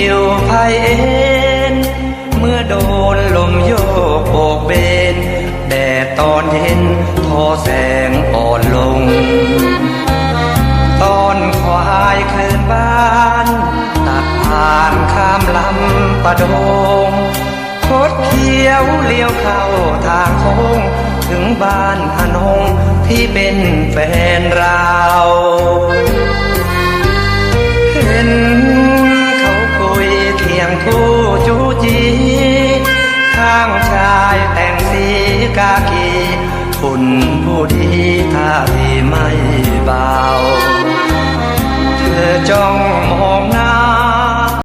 ผิวไพเอ็นเมื่อโดนลมโยกโบกเบนแดดตอนเย็นทอแสงอ่อนลง ตอนควายเคลื่อนบ้านตัดผ่านข้ามลำปะโดงคดเคี้ยวเลี้ยวเข้าทางโค้งถึงบ้านอนงที่เป็นแฟนเรา คู่จูจีข้างชายแต่งสีกากีคุณผู้ดีท่าทีไม่เบา เธอจ้อง